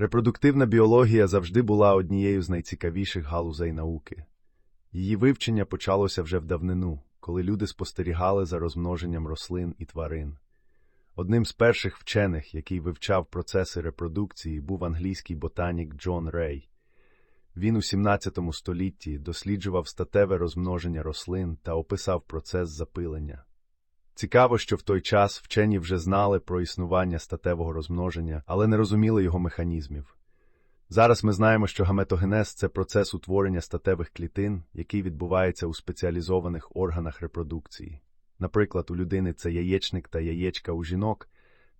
Репродуктивна біологія завжди була однією з найцікавіших галузей науки. Її вивчення почалося вже в давнину, коли люди спостерігали за розмноженням рослин і тварин. Одним з перших вчених, який вивчав процеси репродукції, був англійський ботанік Джон Рей. Він у 17 столітті досліджував статеве розмноження рослин та описав процес запилення. Цікаво, що в той час вчені вже знали про існування статевого розмноження, але не розуміли його механізмів. Зараз ми знаємо, що гаметогенез – це процес утворення статевих клітин, який відбувається у спеціалізованих органах репродукції. Наприклад, у людини це яєчник та яєчка у жінок,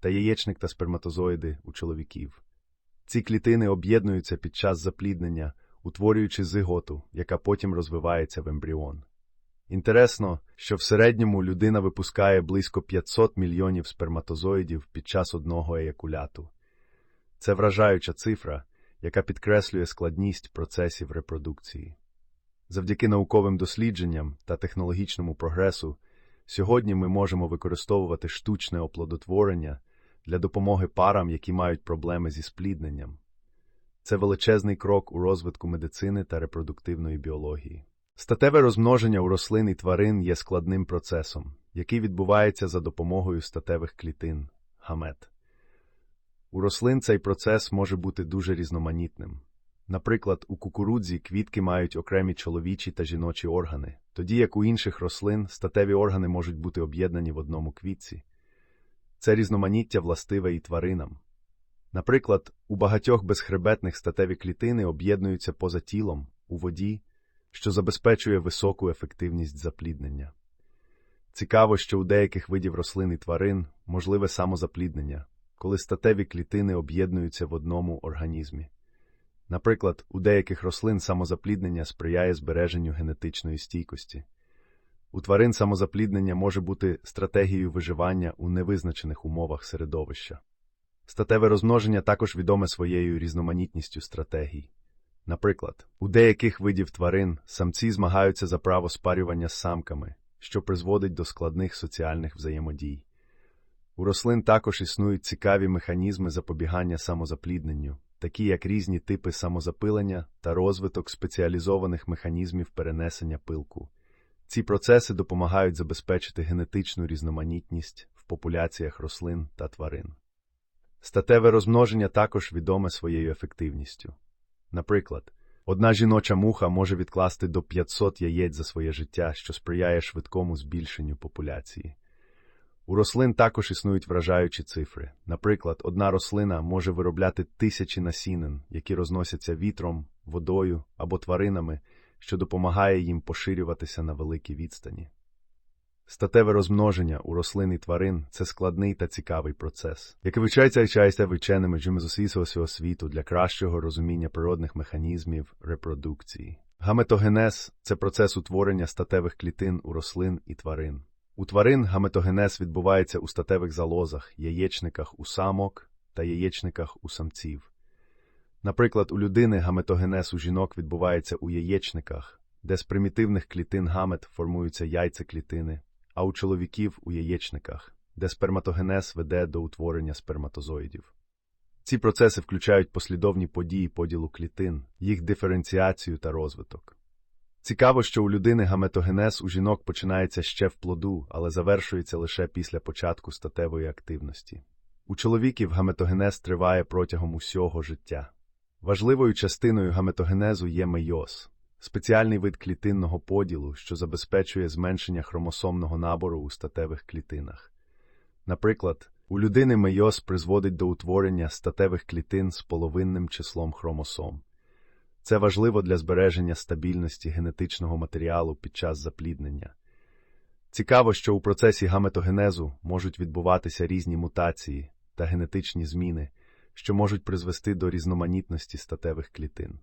та яєчник та сперматозоїди у чоловіків. Ці клітини об'єднуються під час запліднення, утворюючи зиготу, яка потім розвивається в ембріон. Інтересно, що в середньому людина випускає близько 500 мільйонів сперматозоїдів під час одного еякуляту. Це вражаюча цифра, яка підкреслює складність процесів репродукції. Завдяки науковим дослідженням та технологічному прогресу, сьогодні ми можемо використовувати штучне оплодотворення для допомоги парам, які мають проблеми зі сплідненням. Це величезний крок у розвитку медицини та репродуктивної біології. Статеве розмноження у рослин і тварин є складним процесом, який відбувається за допомогою статевих клітин гамет. У рослин цей процес може бути дуже різноманітним. Наприклад, у кукурудзі квітки мають окремі чоловічі та жіночі органи, тоді як у інших рослин статеві органи можуть бути об'єднані в одному квітці. Це різноманіття властиве і тваринам. Наприклад, у багатьох безхребетних статеві клітини об'єднуються поза тілом, у воді, що забезпечує високу ефективність запліднення. Цікаво, що у деяких видів рослин і тварин можливе самозапліднення, коли статеві клітини об'єднуються в одному організмі. Наприклад, у деяких рослин самозапліднення сприяє збереженню генетичної стійкості. У тварин самозапліднення може бути стратегією виживання у невизначених умовах середовища. Статеве розмноження також відоме своєю різноманітністю стратегій. Наприклад, у деяких видів тварин самці змагаються за право спарювання з самками, що призводить до складних соціальних взаємодій. У рослин також існують цікаві механізми запобігання самозаплідненню, такі як різні типи самозапилення та розвиток спеціалізованих механізмів перенесення пилку. Ці процеси допомагають забезпечити генетичну різноманітність в популяціях рослин та тварин. Статеве розмноження також відоме своєю ефективністю. Наприклад, одна жіноча муха може відкласти до 500 яєць за своє життя, що сприяє швидкому збільшенню популяції. У рослин також існують вражаючі цифри. Наприклад, одна рослина може виробляти тисячі насінин, які розносяться вітром, водою або тваринами, що допомагає їм поширюватися на великій відстані. Статеве розмноження у рослин і тварин це складний та цікавий процес, який вивчається і вивчається вченими з усього світу для кращого розуміння природних механізмів репродукції. Гаметогенез це процес утворення статевих клітин у рослин і тварин. У тварин гаметогенез відбувається у статевих залозах, яєчниках у самок та яєчниках у самців. Наприклад, у людини гаметогенез у жінок відбувається у яєчниках, де з примітивних клітин гамет формуються яйцеклітини, а у чоловіків у яєчниках, де сперматогенез веде до утворення сперматозоїдів. Ці процеси включають послідовні події поділу клітин, їх диференціацію та розвиток. Цікаво, що у людини гаметогенез у жінок починається ще в плоду, але завершується лише після початку статевої активності. У чоловіків гаметогенез триває протягом усього життя. Важливою частиною гаметогенезу є мейоз – спеціальний вид клітинного поділу, що забезпечує зменшення хромосомного набору у статевих клітинах. Наприклад, у людини мейоз призводить до утворення статевих клітин з половинним числом хромосом. Це важливо для збереження стабільності генетичного матеріалу під час запліднення. Цікаво, що у процесі гаметогенезу можуть відбуватися різні мутації та генетичні зміни, що можуть призвести до різноманітності статевих клітин.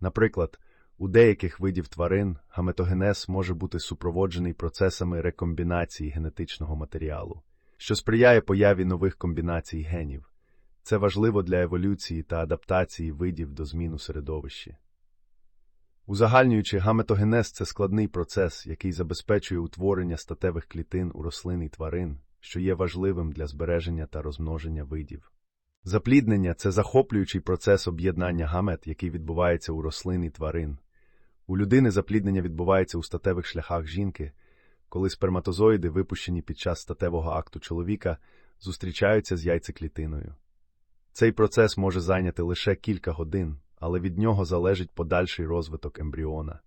Наприклад, у деяких видів тварин гаметогенез може бути супроводжений процесами рекомбінації генетичного матеріалу, що сприяє появі нових комбінацій генів. Це важливо для еволюції та адаптації видів до змін у середовищі. Узагальнюючи, гаметогенез – це складний процес, який забезпечує утворення статевих клітин у рослин і тварин, що є важливим для збереження та розмноження видів. Запліднення це захоплюючий процес об'єднання гамет, який відбувається у рослин і тварин. У людини запліднення відбувається у статевих шляхах жінки, коли сперматозоїди, випущені під час статевого акту чоловіка, зустрічаються з яйцеклітиною. Цей процес може зайняти лише кілька годин, але від нього залежить подальший розвиток ембріона.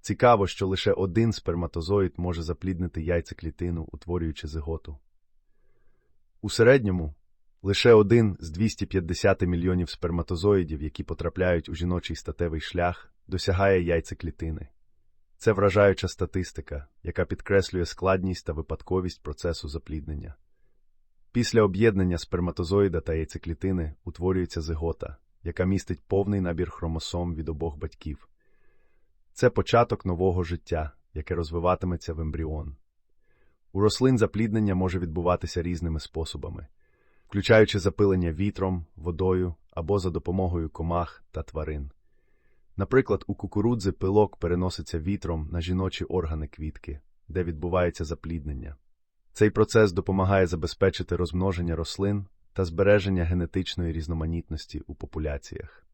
Цікаво, що лише один сперматозоїд може запліднити яйцеклітину, утворюючи зиготу. У середньому лише один з 250 мільйонів сперматозоїдів, які потрапляють у жіночий статевий шлях, досягає яйцеклітини. Це вражаюча статистика, яка підкреслює складність та випадковість процесу запліднення. Після об'єднання сперматозоїда та яйцеклітини утворюється зигота, яка містить повний набір хромосом від обох батьків. Це початок нового життя, яке розвиватиметься в ембріон. У рослин запліднення може відбуватися різними способами, включаючи запилення вітром, водою або за допомогою комах та тварин. Наприклад, у кукурудзи пилок переноситься вітром на жіночі органи квітки, де відбувається запліднення. Цей процес допомагає забезпечити розмноження рослин та збереження генетичної різноманітності у популяціях.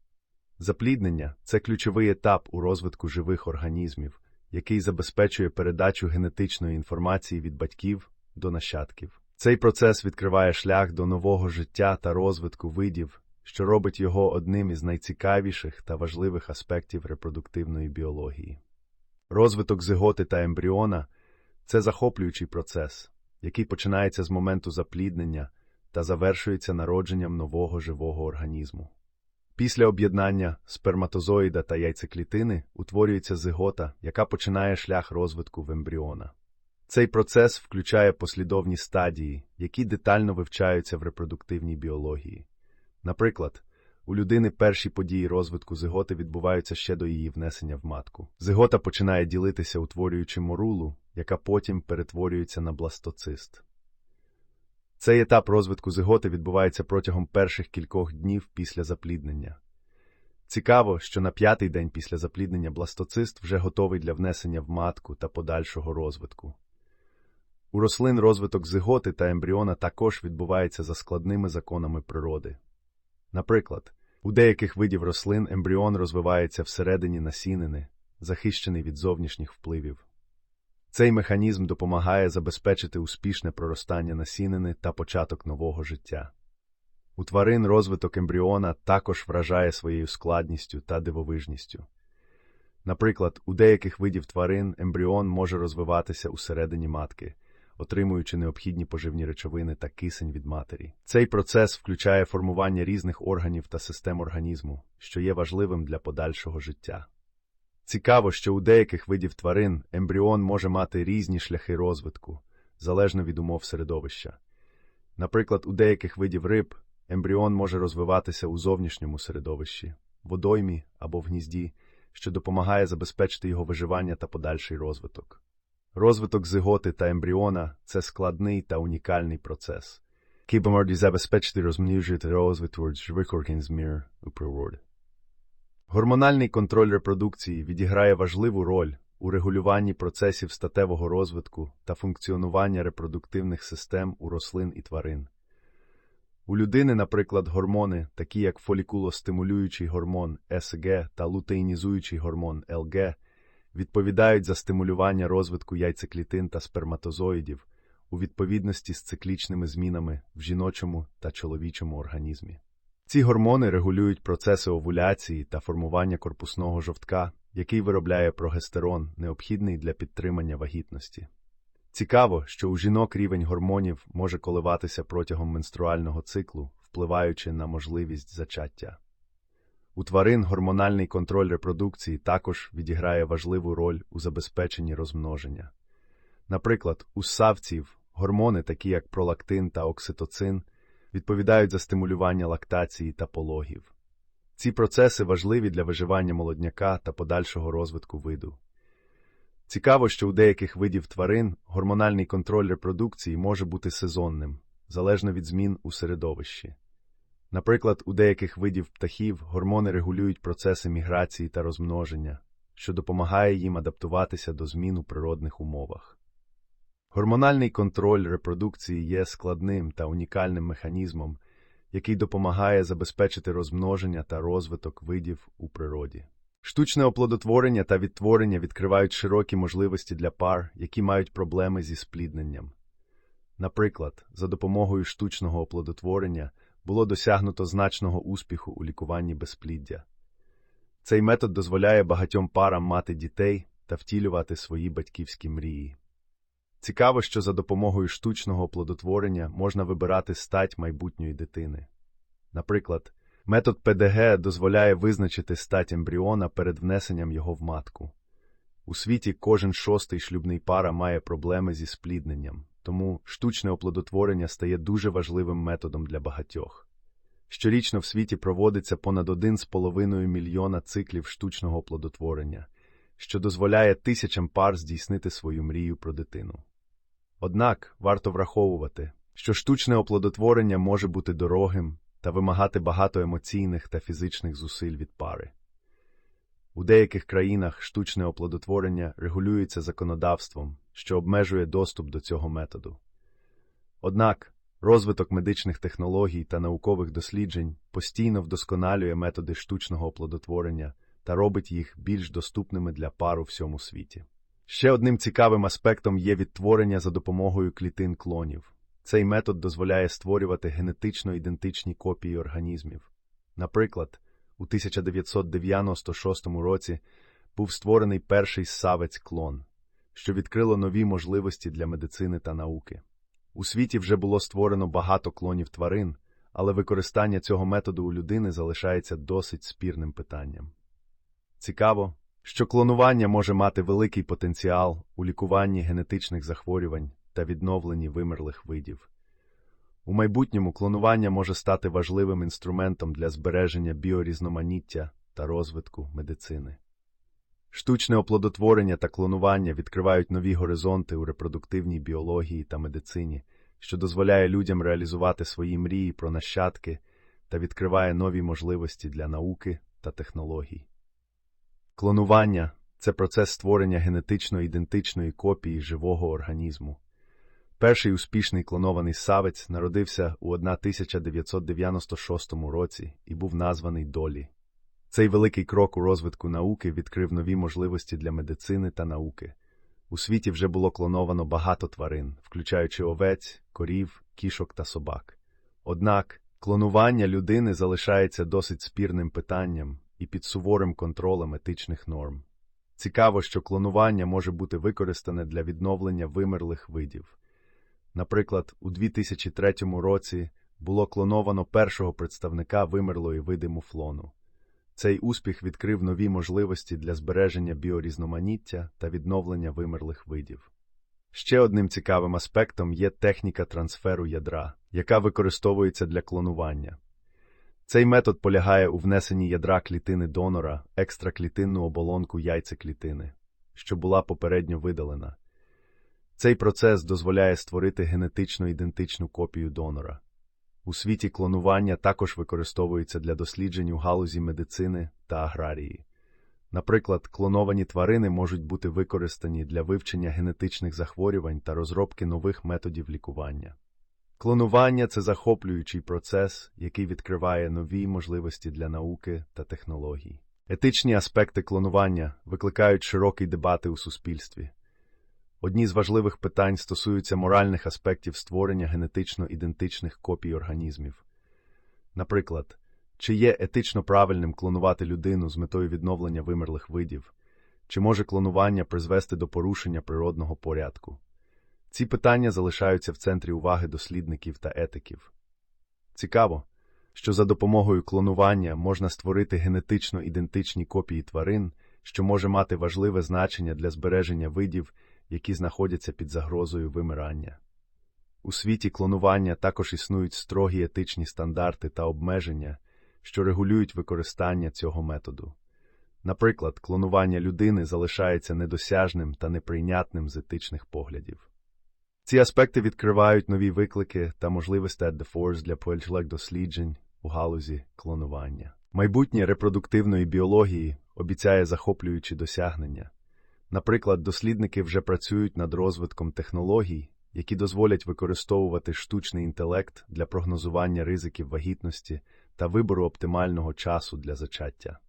Запліднення це ключовий етап у розвитку живих організмів, який забезпечує передачу генетичної інформації від батьків до нащадків. Цей процес відкриває шлях до нового життя та розвитку видів, що робить його одним із найцікавіших та важливих аспектів репродуктивної біології. Розвиток зиготи та ембріона це захоплюючий процес, який починається з моменту запліднення та завершується народженням нового живого організму. Після об'єднання сперматозоїда та яйцеклітини утворюється зигота, яка починає шлях розвитку в ембріона. Цей процес включає послідовні стадії, які детально вивчаються в репродуктивній біології. Наприклад, у людини перші події розвитку зиготи відбуваються ще до її внесення в матку. Зигота починає ділитися, утворюючи морулу, яка потім перетворюється на бластоцист. Цей етап розвитку зиготи відбувається протягом перших кількох днів після запліднення. Цікаво, що на п'ятий день після запліднення бластоцист вже готовий для внесення в матку та подальшого розвитку. У рослин розвиток зиготи та ембріона також відбувається за складними законами природи. Наприклад, у деяких видів рослин ембріон розвивається всередині насінини, захищений від зовнішніх впливів. Цей механізм допомагає забезпечити успішне проростання насінини та початок нового життя. У тварин розвиток ембріона також вражає своєю складністю та дивовижністю. Наприклад, у деяких видів тварин ембріон може розвиватися усередині матки, отримуючи необхідні поживні речовини та кисень від матері. Цей процес включає формування різних органів та систем організму, що є важливим для подальшого життя. Цікаво, що у деяких видів тварин ембріон може мати різні шляхи розвитку, залежно від умов середовища. Наприклад, у деяких видів риб ембріон може розвиватися у зовнішньому середовищі, водоймі або в гнізді, що допомагає забезпечити його виживання та подальший розвиток. Розвиток зиготи та ембріона це складний та унікальний процес, який може забезпечити розмножити розвиток живих організмів у природі. Гормональний контроль репродукції відіграє важливу роль у регулюванні процесів статевого розвитку та функціонування репродуктивних систем у рослин і тварин. У людини, наприклад, гормони, такі як фолікулостимулюючий гормон СГ та лутеїнізуючий гормон ЛГ, відповідають за стимулювання розвитку яйцеклітин та сперматозоїдів у відповідності з циклічними змінами в жіночому та чоловічому організмі. Ці гормони регулюють процеси овуляції та формування корпусного жовтка, який виробляє прогестерон, необхідний для підтримання вагітності. Цікаво, що у жінок рівень гормонів може коливатися протягом менструального циклу, впливаючи на можливість зачаття. У тварин гормональний контроль репродукції також відіграє важливу роль у забезпеченні розмноження. Наприклад, у ссавців гормони, такі як пролактин та окситоцин, відповідають за стимулювання лактації та пологів. Ці процеси важливі для виживання молодняка та подальшого розвитку виду. Цікаво, що у деяких видів тварин гормональний контроль репродукції може бути сезонним, залежно від змін у середовищі. Наприклад, у деяких видів птахів гормони регулюють процеси міграції та розмноження, що допомагає їм адаптуватися до змін у природних умовах. Гормональний контроль репродукції є складним та унікальним механізмом, який допомагає забезпечити розмноження та розвиток видів у природі. Штучне оплодотворення та відтворення відкривають широкі можливості для пар, які мають проблеми зі сплідненням. Наприклад, за допомогою штучного оплодотворення було досягнуто значного успіху у лікуванні безпліддя. Цей метод дозволяє багатьом парам мати дітей та втілювати свої батьківські мрії. Цікаво, що за допомогою штучного оплодотворення можна вибирати стать майбутньої дитини. Наприклад, метод ПДГ дозволяє визначити стать ембріона перед внесенням його в матку. У світі кожен шостий шлюбний пара має проблеми зі сплідненням, тому штучне оплодотворення стає дуже важливим методом для багатьох. Щорічно в світі проводиться понад 1,5 мільйона циклів штучного оплодотворення, що дозволяє тисячам пар здійснити свою мрію про дитину. Однак варто враховувати, що штучне оплодотворення може бути дорогим та вимагати багато емоційних та фізичних зусиль від пари. У деяких країнах штучне оплодотворення регулюється законодавством, що обмежує доступ до цього методу. Однак розвиток медичних технологій та наукових досліджень постійно вдосконалює методи штучного оплодотворення та робить їх більш доступними для пар у всьому світі. Ще одним цікавим аспектом є відтворення за допомогою клітин клонів. Цей метод дозволяє створювати генетично ідентичні копії організмів. Наприклад, у 1996 році був створений перший савець клон, що відкрило нові можливості для медицини та науки. У світі вже було створено багато клонів тварин, але використання цього методу у людини залишається досить спірним питанням. Цікаво, що клонування може мати великий потенціал у лікуванні генетичних захворювань та відновленні вимерлих видів. У майбутньому клонування може стати важливим інструментом для збереження біорізноманіття та розвитку медицини. Штучне оплодотворення та клонування відкривають нові горизонти у репродуктивній біології та медицині, що дозволяє людям реалізувати свої мрії про нащадки та відкриває нові можливості для науки та технологій. Клонування це процес створення генетично ідентичної копії живого організму. Перший успішний клонований савець народився у 1996 році і був названий Долі. Цей великий крок у розвитку науки відкрив нові можливості для медицини та науки. У світі вже було клоновано багато тварин, включаючи овець, корів, кішок та собак. Однак клонування людини залишається досить спірним питанням і під суворим контролем етичних норм. Цікаво, що клонування може бути використане для відновлення вимерлих видів. Наприклад, у 2003 році було клоновано першого представника вимерлої види муфлону. Цей успіх відкрив нові можливості для збереження біорізноманіття та відновлення вимерлих видів. Ще одним цікавим аспектом є техніка трансферу ядра, яка використовується для клонування. Цей метод полягає у внесенні ядра клітини донора, екстраклітинну оболонку яйцеклітини, що була попередньо видалена. Цей процес дозволяє створити генетично ідентичну копію донора. У світі клонування також використовується для досліджень у галузі медицини та аграрії. Наприклад, клоновані тварини можуть бути використані для вивчення генетичних захворювань та розробки нових методів лікування. Клонування це захоплюючий процес, який відкриває нові можливості для науки та технологій. Етичні аспекти клонування викликають широкий дебати у суспільстві. Одні з важливих питань стосуються моральних аспектів створення генетично ідентичних копій організмів. Наприклад, чи є етично правильним клонувати людину з метою відновлення вимерлих видів, чи може клонування призвести до порушення природного порядку? Ці питання залишаються в центрі уваги дослідників та етиків. Цікаво, що за допомогою клонування можна створити генетично ідентичні копії тварин, що може мати важливе значення для збереження видів, які знаходяться під загрозою вимирання. У світі клонування також існують строгі етичні стандарти та обмеження, що регулюють використання цього методу. Наприклад, клонування людини залишається недосяжним та неприйнятним з етичних поглядів. Ці аспекти відкривають нові виклики та можливості at the Force для подальших досліджень у галузі клонування. Майбутнє репродуктивної біології обіцяє захоплюючі досягнення. Наприклад, дослідники вже працюють над розвитком технологій, які дозволять використовувати штучний інтелект для прогнозування ризиків вагітності та вибору оптимального часу для зачаття.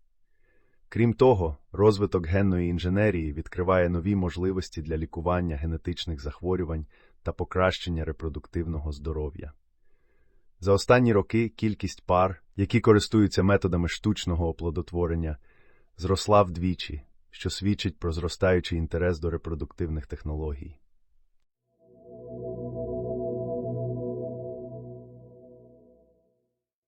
Крім того, розвиток генної інженерії відкриває нові можливості для лікування генетичних захворювань та покращення репродуктивного здоров'я. За останні роки кількість пар, які користуються методами штучного оплодотворення, зросла вдвічі, що свідчить про зростаючий інтерес до репродуктивних технологій.